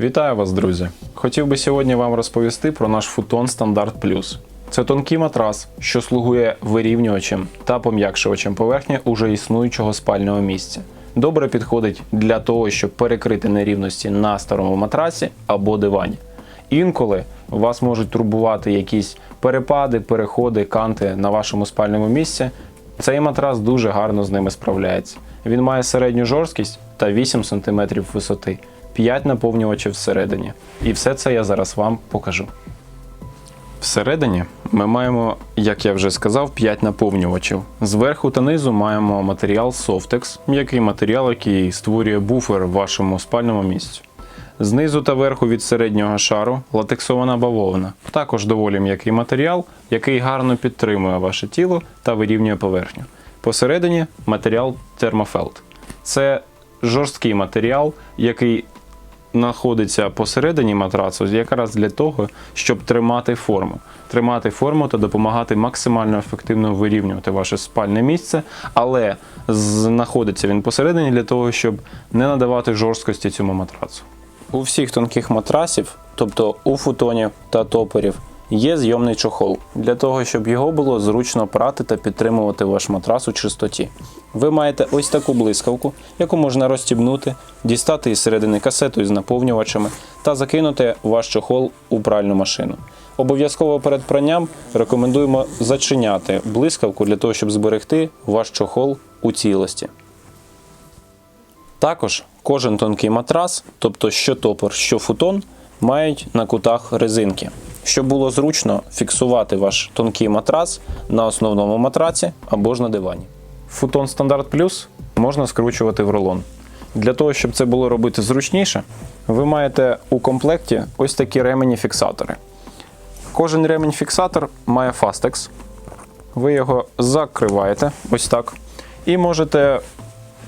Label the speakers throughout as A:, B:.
A: Вітаю вас, друзі! Хотів би сьогодні вам розповісти про наш футон Стандарт Плюс. Це тонкий матрас, що слугує вирівнювачем та пом'якшувачем поверхні уже існуючого спального місця. Добре підходить для того, щоб перекрити нерівності на старому матрасі або дивані. Інколи вас можуть турбувати якісь перепади, переходи, канти на вашому спальному місці. Цей матрас дуже гарно з ними справляється. Він має середню жорсткість та 8 см висоти, 5 наповнювачів всередині. І все це я зараз вам покажу. Всередині ми маємо, як я вже сказав, 5 наповнювачів. Зверху та низу маємо матеріал Softex, м'який матеріал, який створює буфер в вашому спальному місці. Знизу та верху від середнього шару латексована бавовна. Також доволі м'який матеріал, який гарно підтримує ваше тіло та вирівнює поверхню. Посередині матеріал термофелд. Це жорсткий матеріал, який знаходиться посередині матрацу якраз для того, щоб тримати форму. Тримати форму та допомагати максимально ефективно вирівнювати ваше спальне місце, але знаходиться він посередині для того, щоб не надавати жорсткості цьому матрацу. У всіх тонких матрасів, тобто у футонів та топерів, є зйомний чохол для того, щоб його було зручно прати та підтримувати ваш матрас у чистоті. Ви маєте ось таку блискавку, яку можна розстібнути, дістати із середини касету із наповнювачами та закинути ваш чохол у пральну машину. Обов'язково перед пранням рекомендуємо зачиняти блискавку для того, щоб зберегти ваш чохол у цілості. Також кожен тонкий матрас, тобто що топор, що футон, мають на кутах резинки, щоб було зручно фіксувати ваш тонкий матрас на основному матраці або ж на дивані. Футон Стандарт Плюс можна скручувати в рулон. Для того, щоб це було робити зручніше, ви маєте у комплекті ось такі ремені-фіксатори. Кожен ремінь-фіксатор має фастекс. Ви його закриваєте ось так. І можете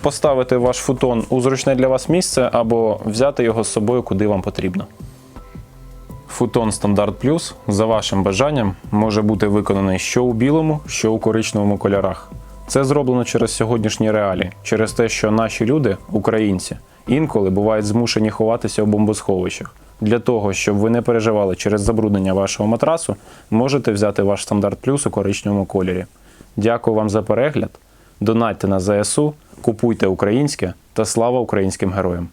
A: поставити ваш футон у зручне для вас місце або взяти його з собою, куди вам потрібно. Футон Стандарт Плюс за вашим бажанням може бути виконаний що у білому, що у коричневому кольорах. Це зроблено через сьогоднішні реалії, через те, що наші люди, українці, інколи бувають змушені ховатися у бомбосховищах. Для того, щоб ви не переживали через забруднення вашого матрасу, можете взяти ваш стандарт плюс у коричневому кольорі. Дякую вам за перегляд. Донатьте на ЗСУ, купуйте українське та слава українським героям!